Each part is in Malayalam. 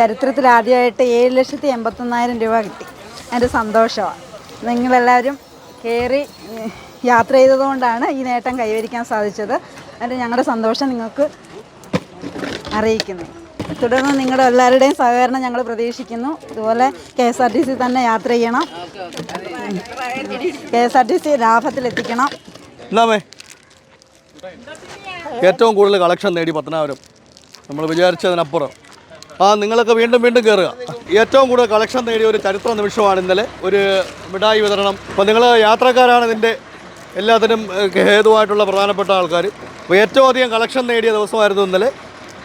ചരിത്രത്തിൽ ആദ്യമായിട്ട് ഏഴ് ലക്ഷത്തി എൺപത്തൊന്നായിരം രൂപ കിട്ടി. എന്റെ സന്തോഷമാണ്. നിങ്ങളെല്ലാവരും കയറി യാത്ര ചെയ്തതുകൊണ്ടാണ് ഈ നേട്ടം കൈവരിക്കാൻ സാധിച്ചത്. അതിന്റെ ഞങ്ങളുടെ സന്തോഷം നിങ്ങൾക്ക് അറിയിക്കുന്നു. തുടർന്ന് നിങ്ങളുടെ എല്ലാവരുടെയും സഹകരണം ഞങ്ങൾ പ്രതീക്ഷിക്കുന്നു. ഇതുപോലെ K S R T C തന്നെ യാത്ര ചെയ്യണം. K S R T C ലാഭത്തിലെത്തിക്കണം ഏറ്റവും കൂടുതൽ കളക്ഷൻ നേടി പത്തനാപുരം. നമ്മൾ വിചാരിച്ചതിനപ്പുറം. നിങ്ങളൊക്കെ വീണ്ടും വീണ്ടും കയറുക ഏറ്റവും കൂടുതൽ കളക്ഷൻ നേടിയ ഒരു ചരിത്ര നിമിഷമാണ് ഇന്നലെ. ഒരു മിഠായി വിതരണം. അപ്പോൾ നിങ്ങൾ യാത്രക്കാരാണ് ഇതിന്റെ എല്ലാത്തിനും ഹേതുവായിട്ടുള്ള പ്രധാനപ്പെട്ട ആൾക്കാർ അപ്പോൾ ഏറ്റവും അധികം കളക്ഷൻ നേടിയ ദിവസമായിരുന്നു ഇന്നലെ.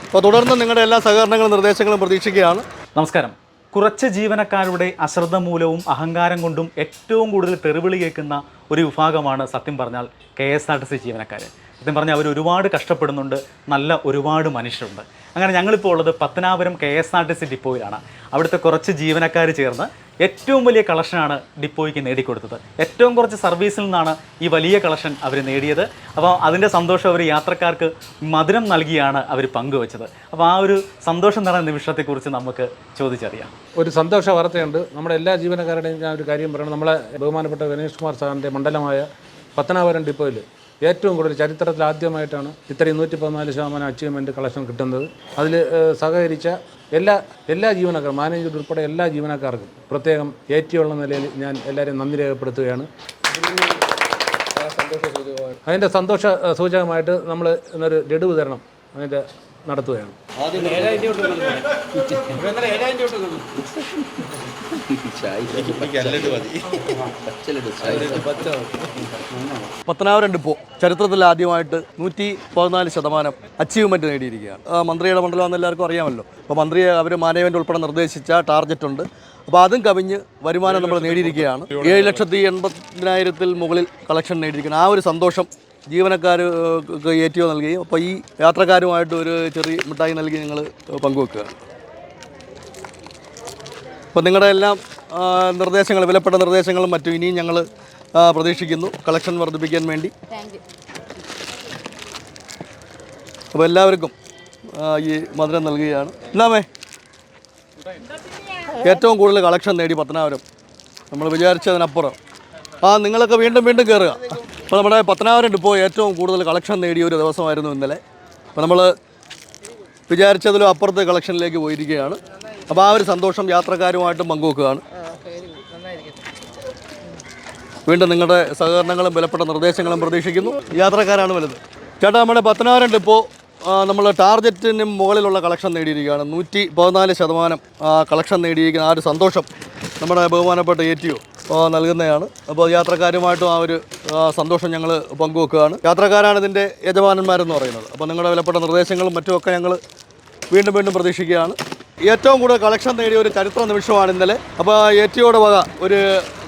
അപ്പോൾ തുടർന്ന് നിങ്ങളുടെ എല്ലാ സഹകരണങ്ങളും നിർദ്ദേശങ്ങളും പ്രതീക്ഷിക്കുകയാണ്. നമസ്കാരം. കുറച്ച് ജീവനക്കാരുടെ അശ്രദ്ധ മൂലവും അഹങ്കാരം കൊണ്ടും ഏറ്റവും കൂടുതൽ തെറിവിളി കേൾക്കുന്ന ഒരു വിഭാഗമാണ് സത്യം പറഞ്ഞാൽ K S R T C ജീവനക്കാർ സത്യം പറഞ്ഞാൽ അവർ ഒരുപാട് കഷ്ടപ്പെടുന്നുണ്ട്. നല്ല ഒരുപാട് മനുഷ്യരുണ്ട്. അങ്ങനെ ഞങ്ങളിപ്പോൾ ഉള്ളത് Pathanapuram K S R T C ഡിപ്പോയിലാണ്. അവിടുത്തെ കുറച്ച് ജീവനക്കാർ ചേർന്ന് ഏറ്റവും വലിയ കളക്ഷനാണ് ഡിപ്പോയ്ക്ക് നേടിക്കൊടുത്തത്. ഏറ്റവും കുറച്ച് സർവീസിൽ നിന്നാണ് ഈ വലിയ കളക്ഷൻ അവർ നേടിയത്. അപ്പോൾ അതിന്റെ സന്തോഷം അവർ യാത്രക്കാർക്ക് മധുരം നൽകിയാണ് അവർ പങ്കുവച്ചത്. അപ്പോൾ ആ ഒരു സന്തോഷം നിറഞ്ഞ നിമിഷത്തെക്കുറിച്ച് നമുക്ക് ചോദിച്ചറിയാം. ഒരു സന്തോഷ വാർത്തയുണ്ട്. നമ്മുടെ എല്ലാ ജീവനക്കാരുടെയും ഞാൻ ഒരു കാര്യം പറയണം. നമ്മളെ ബഹുമാനപ്പെട്ട ഗണേഷ് കുമാർ സാറിന്റെ മണ്ഡലമായ പത്തനാപുരം ഡിപ്പോയിൽ ഏറ്റവും കൂടുതൽ ചരിത്രത്തിൽ ആദ്യമായിട്ടാണ് ഇത്രയും നൂറ്റി പതിനാല് ശതമാനം അച്ചീവ്മെന്റ് കളക്ഷൻ കിട്ടുന്നത്. അതിൽ സഹകരിച്ച എല്ലാ എല്ലാ ജീവനക്കാർ മാനേജർ ഉൾപ്പെടെ എല്ലാ ജീവനക്കാർക്കും പ്രത്യേകം ഏറ്റിയുള്ള നിലയിൽ ഞാൻ എല്ലാവരെയും നന്ദി രേഖപ്പെടുത്തുകയാണ്. അതിന്റെ സന്തോഷ സൂചകമായിട്ട് നമ്മൾ ഇന്നൊരു ലഡു വിതരണം അതിന്റെ നടത്തുകയാണ്. പത്തനാപുരം ഡിപ്പോ ചരിത്രത്തിൽ ആദ്യമായിട്ട് നൂറ്റി പതിനാല് ശതമാനം അച്ചീവ്മെന്റ് നേടിയിരിക്കുകയാണ്. മന്ത്രിയുടെ മണ്ഡലം എല്ലാവർക്കും അറിയാമല്ലോ. അപ്പോൾ മന്ത്രി അവർ മാനേജ്മെന്റ് ഉൾപ്പെടെ നിർദ്ദേശിച്ച ടാർഗറ്റ് ഉണ്ട്. അപ്പോൾ അതും കവിഞ്ഞ് വരുമാനം നമ്മൾ നേടിയിരിക്കുകയാണ്. ഏഴ് ലക്ഷത്തി എൺപതിനായിരത്തിൽ മുകളിൽ കളക്ഷൻ നേടിയിരിക്കുന്നത് ആ ഒരു സന്തോഷം ജീവനക്കാർക്ക് ഏറ്റവും നൽകുകയും അപ്പോൾ ഈ യാത്രക്കാരുമായിട്ട് ഒരു ചെറിയ മിഠായി നൽകി ഞങ്ങൾ പങ്കുവെക്കുകയാണ്. അപ്പോൾ നിങ്ങളുടെ എല്ലാം നിർദ്ദേശങ്ങൾ വിലപ്പെട്ട നിർദ്ദേശങ്ങളും മറ്റും ഇനിയും ഞങ്ങൾ പ്രതീക്ഷിക്കുന്നു. കളക്ഷൻ വർദ്ധിപ്പിക്കാൻ വേണ്ടി. അപ്പോൾ എല്ലാവർക്കും ഈ മധുരം നൽകുകയാണ്. എന്നാമേ? ഏറ്റവും കൂടുതൽ കളക്ഷൻ നേടി പത്തനാപുരം. നമ്മൾ വിചാരിച്ചതിനപ്പുറം. ആ നിങ്ങളൊക്കെ വീണ്ടും വീണ്ടും കയറുക അപ്പോൾ നമ്മുടെ പത്തനാപുരം ഡിപ്പോ ഏറ്റവും കൂടുതൽ കളക്ഷൻ നേടിയ ഒരു ദിവസമായിരുന്നു ഇന്നലെ. അപ്പോൾ നമ്മൾ വിചാരിച്ചതിലും അപ്പുറത്തെ കളക്ഷനിലേക്ക് പോയിരിക്കുകയാണ്. അപ്പോൾ ആ ഒരു സന്തോഷം യാത്രക്കാരുമായിട്ടും പങ്കുവെക്കുകയാണ്. വീണ്ടും നിങ്ങളുടെ സഹകരണങ്ങളും വിലപ്പെട്ട നിർദ്ദേശങ്ങളും പ്രതീക്ഷിക്കുന്നു. യാത്രക്കാരാണ് വലുത്. ചേട്ടാ നമ്മുടെ പത്തനാപുരം ഡിപ്പോ നമ്മൾ ടാർഗറ്റിന് മുകളിലുള്ള കളക്ഷൻ നേടിയിരിക്കുകയാണ്. നൂറ്റി പതിനാല് ശതമാനം കളക്ഷൻ നേടിയിരിക്കുന്ന ആ ഒരു സന്തോഷം നമ്മുടെ ബഹുമാനപ്പെട്ട എ ടി നൽകുന്നതാണ്. അപ്പോൾ യാത്രക്കാരുമായിട്ടും ആ ഒരു സന്തോഷം ഞങ്ങൾ പങ്കുവെക്കുകയാണ്. യാത്രക്കാരാണ് ഇതിന്റെ യജമാനന്മാരെന്ന് പറയുന്നത്. അപ്പോൾ നിങ്ങളുടെ വിലപ്പെട്ട നിർദ്ദേശങ്ങളും മറ്റുമൊക്കെ ഞങ്ങൾ വീണ്ടും വീണ്ടും പ്രതീക്ഷിക്കുകയാണ്. ഏറ്റവും കൂടുതൽ കളക്ഷൻ നേടിയ ഒരു ചരിത്ര നിമിഷമാണ് ഇന്നലെ. അപ്പോൾ എ ടി വക ഒരു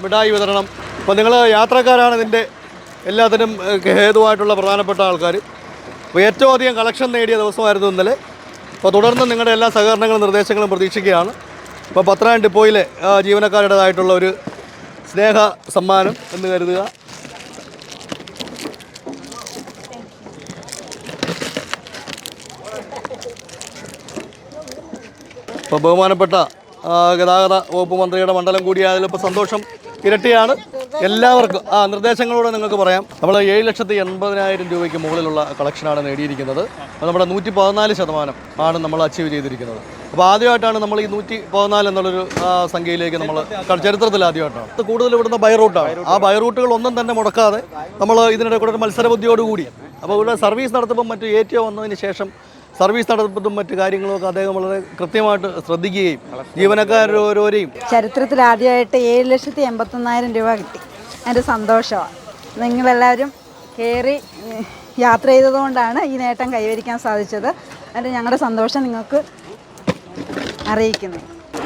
മിഠായി വിതരണം അപ്പോൾ നിങ്ങൾ യാത്രക്കാരാണ് ഇതിന്റെ എല്ലാത്തിനും ഹേതുവായിട്ടുള്ള പ്രധാനപ്പെട്ട ആൾക്കാർ. അപ്പോൾ ഏറ്റവും അധികം കളക്ഷൻ നേടിയ ദിവസമായിരുന്നു ഇന്നലെ. അപ്പോൾ തുടർന്ന് നിങ്ങളുടെ എല്ലാ സഹകരണങ്ങളും നിർദ്ദേശങ്ങളും പ്രതീക്ഷിക്കുകയാണ്. അപ്പോൾ പത്രാം ഡിപ്പോയിലെ ജീവനക്കാരുടേതായിട്ടുള്ള ഒരു സ്നേഹ സമ്മാനം എന്ന് കരുതുക. ഇപ്പോൾ ബഹുമാനപ്പെട്ട ഗതാഗത വകുപ്പ് മന്ത്രിയുടെ മണ്ഡലം കൂടിയായതിൽ ഇപ്പോൾ സന്തോഷം ഇരട്ടിയാണ്. എല്ലാവർക്കും ആ നിർദ്ദേശങ്ങളോട് നിങ്ങൾക്ക് പറയാം. നമ്മൾ ഏഴ് ലക്ഷത്തി എൺപതിനായിരം രൂപയ്ക്ക് മുകളിലുള്ള കളക്ഷനാണ് നേടിയിരിക്കുന്നത്. നമ്മുടെ നൂറ്റി പതിനാല് ശതമാനം ആണ് നമ്മൾ അച്ചീവ് ചെയ്തിരിക്കുന്നത്. അപ്പോൾ ആദ്യമായിട്ടാണ് നമ്മൾ ഈ നൂറ്റി പതിനാല് എന്നുള്ളൊരു സംഖ്യയിലേക്ക് നമ്മൾ ചരിത്രത്തിൽ ആദ്യമായിട്ടാണ്. കൂടുതൽ ഇവിടുന്ന് ബൈറൂട്ടാണ് ആ ബൈറൂട്ടുകൾ ഒന്നും തന്നെ മുടക്കാതെ നമ്മൾ ഇതിനിടെ കൂടെ ഒരു മത്സരബുദ്ധിയോടുകൂടി. അപ്പോൾ ഇവിടെ സർവീസ് നടത്തുമ്പോൾ മറ്റു ഏറ്റവും വന്നതിന് ശേഷം സർവീസ് നടത്തും മറ്റു കാര്യങ്ങളൊക്കെ അദ്ദേഹം വളരെ കൃത്യമായിട്ട് ശ്രദ്ധിക്കുകയും ജീവനക്കാർ ഓരോരെയും ചരിത്രത്തിൽ ആദ്യമായിട്ട് ഏഴ് ലക്ഷത്തി എൺപത്തൊന്നായിരം രൂപ കിട്ടി. എന്റെ സന്തോഷമാണ്. നിങ്ങളെല്ലാവരും കയറി യാത്ര ചെയ്തതുകൊണ്ടാണ് ഈ നേട്ടം കൈവരിക്കാൻ സാധിച്ചത്. അതിന്റെ ഞങ്ങളുടെ സന്തോഷം നിങ്ങൾക്ക് അറിയിക്കുന്നു.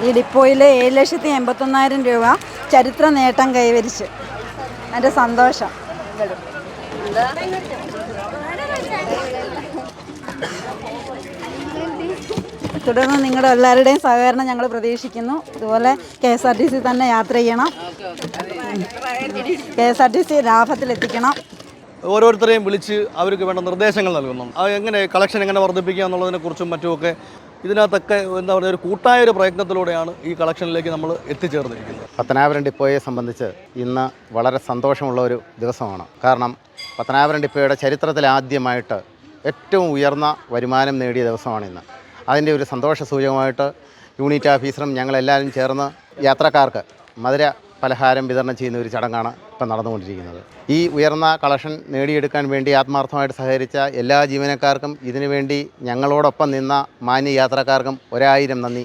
ഈ ഡിപ്പോയിൽ ഏഴ് ലക്ഷത്തി എൺപത്തൊന്നായിരം രൂപ ചരിത്ര നേട്ടം കൈവരിച്ച് എന്റെ സന്തോഷം. തുടർന്ന് നിങ്ങളുടെ എല്ലാവരുടെയും സഹകരണം ഞങ്ങൾ പ്രതീക്ഷിക്കുന്നു. ഇതുപോലെ K S R T C തന്നെ യാത്ര ചെയ്യണം. K S R T C ലാഭത്തിലെത്തിക്കണം. ഓരോരുത്തരെയും വിളിച്ച് അവർക്ക് വേണ്ട നിർദ്ദേശങ്ങൾ നൽകുന്നു. അത് എങ്ങനെ കളക്ഷൻ എങ്ങനെ വർദ്ധിപ്പിക്കുക എന്നുള്ളതിനെക്കുറിച്ചും മറ്റുമൊക്കെ ഇതിനകത്തൊക്കെ എന്താ പറയുക ഒരു കൂട്ടായ ഒരു പ്രയത്നത്തിലൂടെയാണ് ഈ കളക്ഷനിലേക്ക് നമ്മൾ എത്തിച്ചേർന്നിരിക്കുന്നത്. പത്തനാപുരം ഡിപ്പോയെ സംബന്ധിച്ച് ഇന്ന് വളരെ സന്തോഷമുള്ള ഒരു ദിവസമാണ്. കാരണം പത്തനാപുരം ഡിപ്പോയുടെ ചരിത്രത്തിൽ ആദ്യമായിട്ട് ഏറ്റവും ഉയർന്ന വരുമാനം നേടിയ ദിവസമാണ് ഇന്ന്. അതിന്റെ ഒരു സന്തോഷ സൂചകമായിട്ട് യൂണിറ്റ് ഓഫീസറും ഞങ്ങളെല്ലാവരും ചേർന്ന് യാത്രക്കാർക്ക് മധുര പലഹാരം വിതരണം ചെയ്യുന്ന ഒരു ചടങ്ങാണ് ഇപ്പം നടന്നുകൊണ്ടിരിക്കുന്നത്. ഈ ഉയർന്ന കളക്ഷൻ നേടിയെടുക്കാൻ വേണ്ടി ആത്മാർത്ഥമായിട്ട് സഹകരിച്ച എല്ലാ ജീവനക്കാർക്കും ഇതിനുവേണ്ടി ഞങ്ങളോടൊപ്പം നിന്ന മാന്യ യാത്രക്കാർക്കും ഒരായിരം നന്ദി.